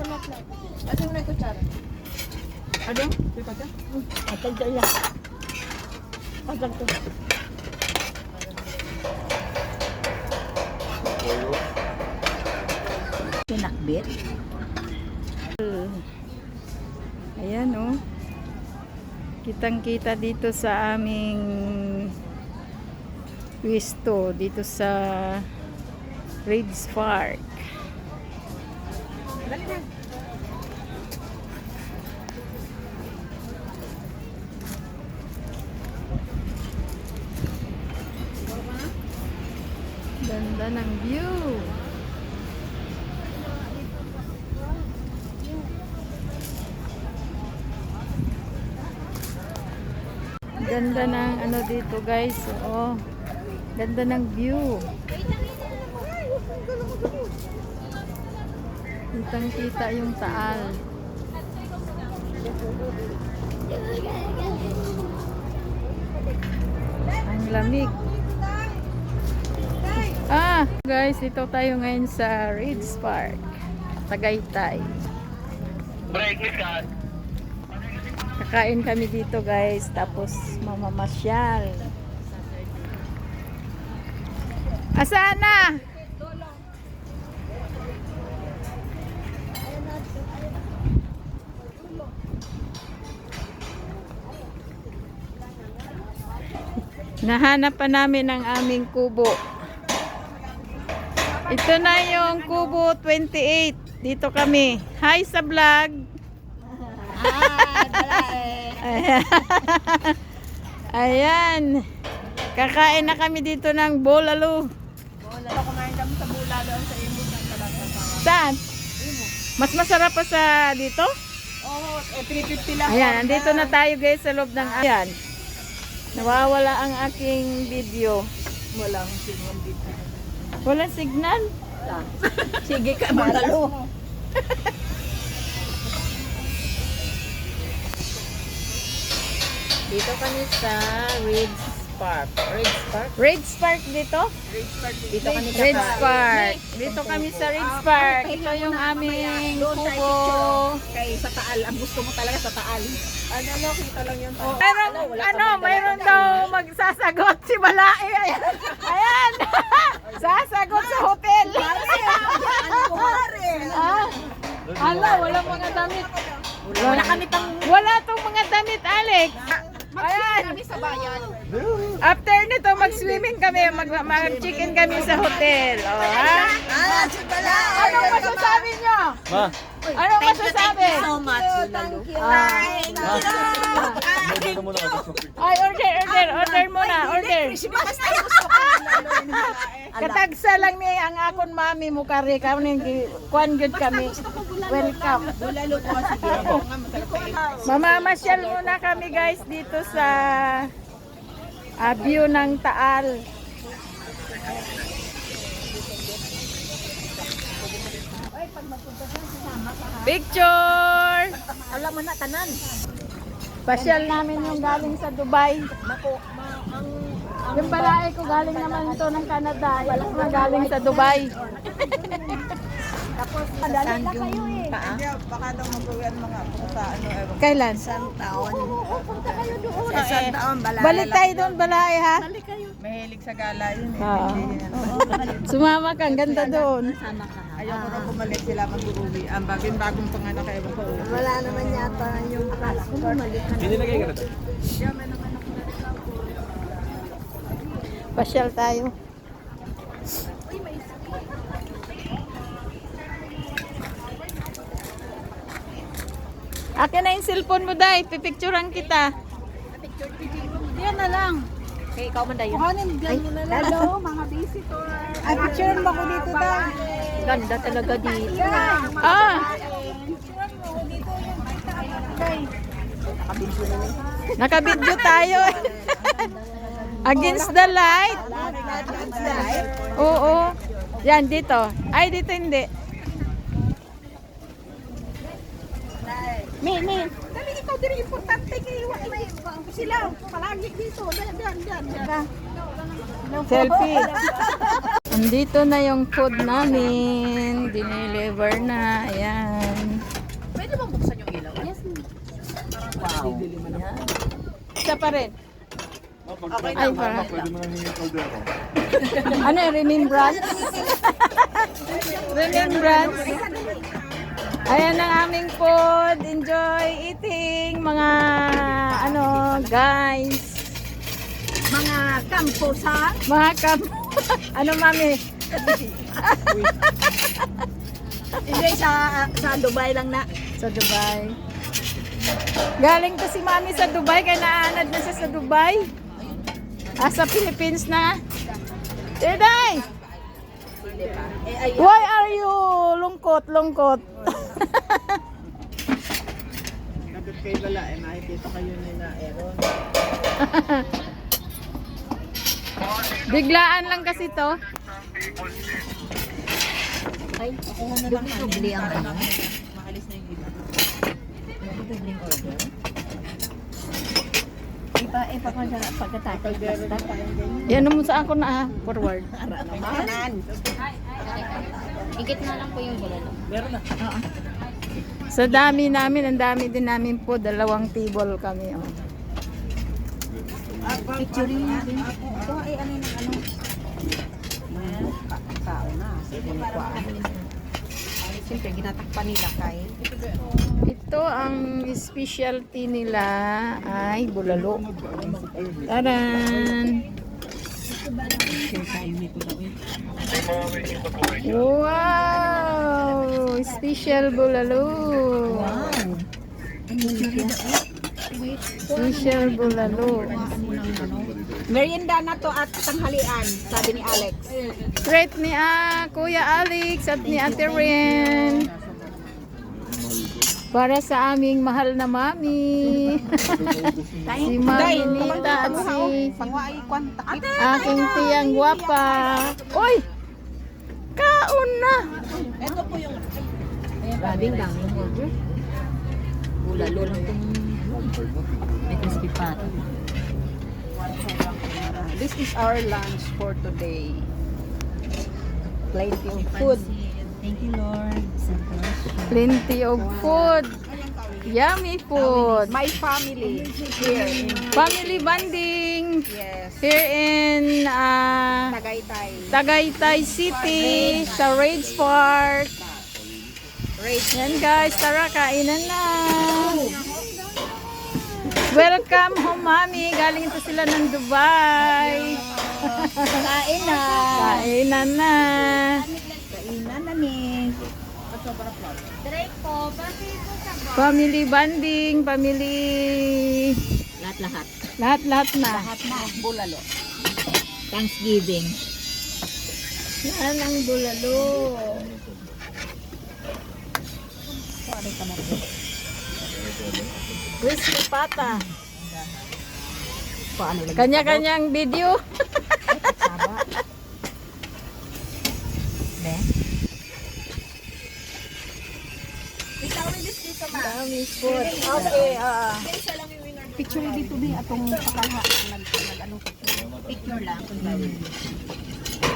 Palat-lat. Ate mo na kutsara. Ano? Dito ka? Atag ka yan. Atag ko. Pinakbit. Ayan oh. Kitang-kita dito sa aming pwesto dito sa Ridge Park. Dali na. Ganda ng view. Ganda ng ano dito guys. Oh. Ganda ng view. Kitang kita yung taal. Ang lamig. Ah, guys, ito tayo ngayon sa Ridge Park. Tagaytay. Kakain kami dito, guys. Tapos mamamasyal. Asaan Nahanap pa namin ang aming kubo. Ito na yung Kubo 28. Dito kami. Hi sa vlog. Ayan. Ayan. Kakain na kami dito ng bolalo. Bola. Kumain kami sa bula doon sa imbo ng. Saan? Mas masarap pa sa dito? Oo, eh 350 lang. Ayan, andito na tayo guys sa loob ng ayan. Nawawala ang aking video. Walang singon dito. Walang signal. Sige ka, malalo. Dito kami sa Ridge Park. Ridge Park. Ridge Park dito? Dito kami Ridge kakain. Park. Dito kami sa Ridge Park. Ito yung aming kubo. Kay sa taal. Ang gusto mo talaga sa taal. Ano no, kita lang yun. Oh, Mayroon, ano, mayroon daw magsasagot si Balae. Ayan. Ayan. Sasagot sa hotel. Ano ko ah, ala, wala mga damit. Wala kami pang Wala tong mga damit, Alex. Ayan. kami sa bayan. After nito, mag-swimming kami, mag- mag-chicken kami sa hotel. O, ha? Ah. Anong masasabi nyo? Ma, Anong masasabi? so much. Ah. order na muna ako. Ay, order, order, order muna, order. Christmas na gusto ko Katagsa lang ni ang akon mami mo kari kami kuan gyud kami. Welcome. Bulalo sige. Yun. Mamamasyal muna kami guys dito sa ah, view ng Taal. Picture! Alam mo na, tanan. Pasyal namin yung galing sa Dubai. Mako, ma, ang, ang Yung balae ko galing naman ito ng Canada. Yung mga galing sa Dubai. saan yung paa? Hindi, baka daw mag-uwian mga kung sa ano, ewan. Kailan? Isang taon. Sa Isang taon, bala. Balik tayo doon, balae ha? Mahilig sa gala yun eh. Oo. Yun ano. Sumama ka, ang ganda doon. Sama ka. Ayoko na bumalik sila mag-uwi. Ang bagong bagong panganak ewan ko. Wala naman yata yung passport. Pinilagay ka na to. Pasyal tayo. Akin na yung cellphone mo, Day. Pipicturean kita. Yan na lang. Kay ikaw man dayon. Hello, mga visitor. Ay, picture mo ko dito daw. Ganda talaga dito. Ah! Nakabidyo tayo. Against the light. Oo. Yan, dito. Ay, dito hindi. Me, me. Ikaw din importante kayo. May sila palagi dito. Diyan, diyan, diyan. diyan. Selfie. Nandito na yung food namin. Dineliver na. Ayan. Pwede bang buksan yung ilaw? Yes. Wow. Ayan. Isa pa rin. Okay Ay, para. ano yung remembrance? remembrance. Ayan ang aming food. Enjoy eating, mga ano, guys. Mga kampusan. Mga kam... ano, mami? Hindi, sa, sa Dubai lang na. Sa Dubai. Galing to si mami sa Dubai, kaya naanad na siya sa Dubai. Ah, sa Philippines na. Teday! Why are you lungkot, lungkot? Nagod kayo bala, eh, nakikita kayo nila, Aaron. Biglaan lang kasi to. Ay, ako na lang bibili ang ano. Makalis na yung ilaw. Bibili order. Ipa, ipa ko sa pagkatapos. Yan mo sa ako na ah, forward. Naman. Ikit na lang po yung bulalo. Meron na. Sa dami namin, ang dami din namin po, dalawang table kami. Oh. Picturing natin. Ito ay ano yung ano. Tao na. Siyempre, ginatakpan nila kay. Ito ang specialty nila ay bulalo. Taran! Wow! Special bulalo. Special bulalo. Merienda na to at tanghalian, sabi ni Alex. Great ni ah, Kuya Alex at ni Ate Ren. Para sa aming mahal na mami. si Mami Nita at si Pangwa ay kwanta. Ate! aking tiyang gwapa. Uy! Kaon na! Ito po yung Grabing dami mo. Bulalo lang itong may crispy patty. This is our lunch for today. Plenty of food. Thank you, Lord. Plenty of food. Yummy food. My family here in Family bonding yes, here in ah, Tagaytay. Tagaytay City sa Rage Park. Yan guys, tara kainan na. Welcome home, mami. Galing ito sila ng Dubai. Kain na. Kainan na. Kainan na ni. Family bonding, family Lahat-lahat. lahat-lahat na. Lahat na. Bulalo. Thanksgiving. Yan ang bulalo. Crispy pata. Paano lang? Kanya-kanyang video. Be? Dami food. Okay, ah. Picture dito din atong pakalha. Nag, nag ano, picture lang.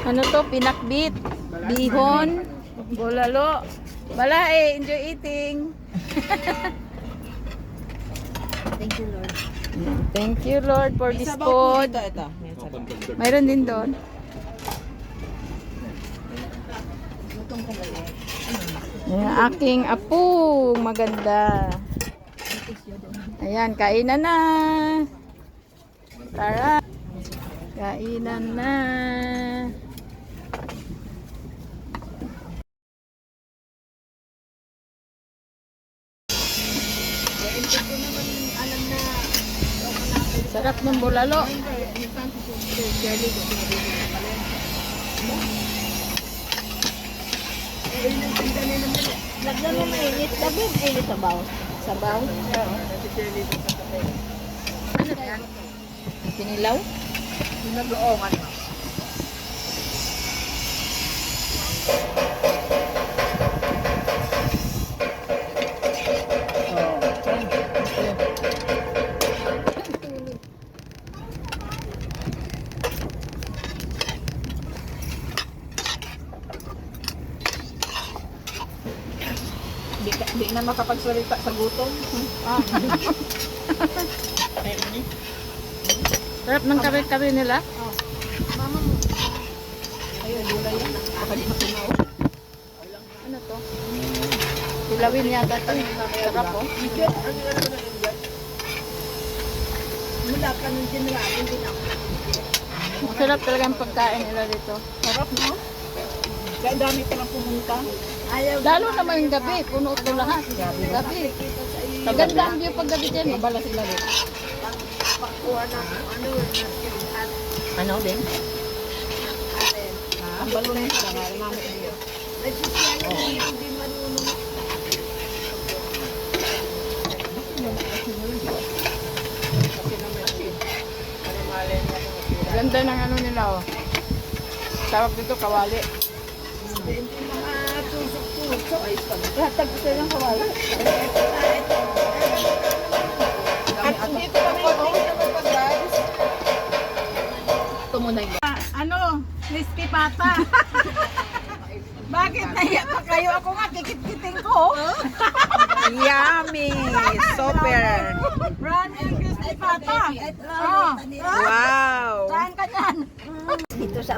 Ano to? Pinakbit. Bihon. Bulalo. Bala eh. Enjoy eating. Thank you, Lord. Thank you Lord for this food. Mayroon din doon. Yung aking apo, maganda. Ayan, kainan na. Tara. Kainan na. Sarap ng bulalo. Lagyan mo mainit. Lagyan mainit sa baw. Sa baw? Kinilaw? Nag-oongan mo. Di, makapagsalita sa gutom. Ah. Sarap ng kare-kare nila. Ayun, gulay yan. Baka di matunaw. Ano to? Tilawin yata to. Sarap oh. Mula ka nung general, hindi na. Masarap talaga ang pagkain nila dito. Sarap, no? Kaya dami pa lang pumunta. Lalo naman yung gabi, puno ito lahat. Gabi. Maganda ang view pag gabi dyan eh. Bala sila rin. Ano din? Ang balon nito, namin namin niyo. Ganda ng ano nila oh. Tawag dito kawali. Hatag ko ng kawali. At dito kami, oh. Ito muna yung Ano, crispy pata. Bakit naiya pa kayo? Ako nga, kikit-kiting ko. Yummy! Super! Running crispy pata. Oh, Wow! saan ka dyan?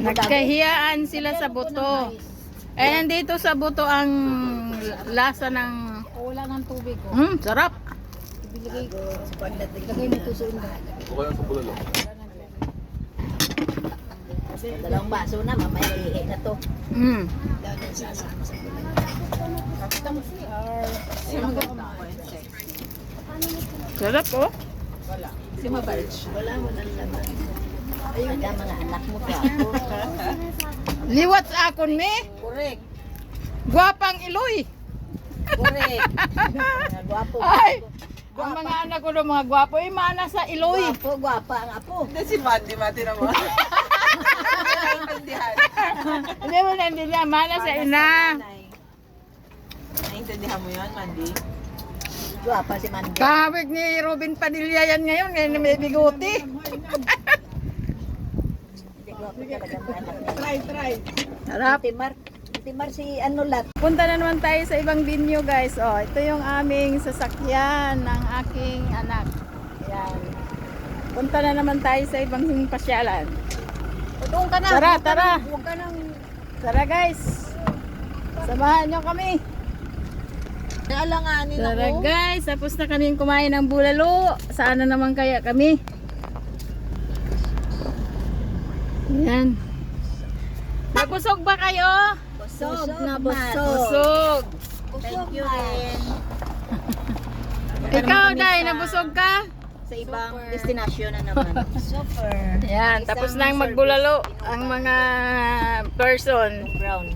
Nagkahiyaan sila sa buto. Eh, nandito sa buto ang lasa ng... Wala ng tubig ko. Hmm, sarap. Lagay mo tuso na. Okay lang sa bulalo. dalawang baso na, mamaya ihi na to. Hmm. Sarap oh. Si Mabalch. Wala mo nang laman. Ayun ka mga anak mo ka ako. Liwat sa akon me. Correct. Gwapang iloy. Correct. Mga Gwapo. Ay! Ang mga anak ko ng mga gwapo, eh, mana sa iloy. Gwapo, gwapa ang apo. Hindi si Mandy, mati na mo. Naintindihan. Hindi mo naintindihan, mana sa ina. Naintindihan mo yun, Mandy? Gwapa si Mandy. Kahawig ni Robin Padilla yan ngayon, ngayon na may biguti. Hindi gwapo talaga ang anak niya. Try, try. Sarap. Timar. Timar si ano lat. Punta na naman tayo sa ibang venue guys. Oh, ito yung aming sasakyan ng aking anak. Yan. Punta na naman tayo sa ibang pasyalan. Doon ka na. Tara, tara. Huwag ka nang Tara guys. Samahan nyo kami. Naalanganin Tara guys, tapos na kami kumain ng bulalo. Saan na naman kaya kami? Yan. Nabusog ba kayo? Busog na busog. Busog. Thank you rin. Ikaw, Day, nabusog ka? Sa ibang destinasyon na naman. Super. Yan, tapos na ang magbulalo ang mga person. Brown.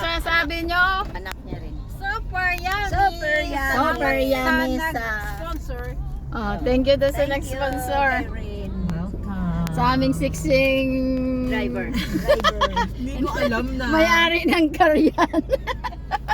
Sasabi nyo? Anak niya rin. Super yummy. Super yummy. Super yummy sa... Sponsor. Oh, thank you doon sa nag-sponsor. Welcome. Sa aming siksing Driver. Hindi ko alam na. may-ari ng karyan.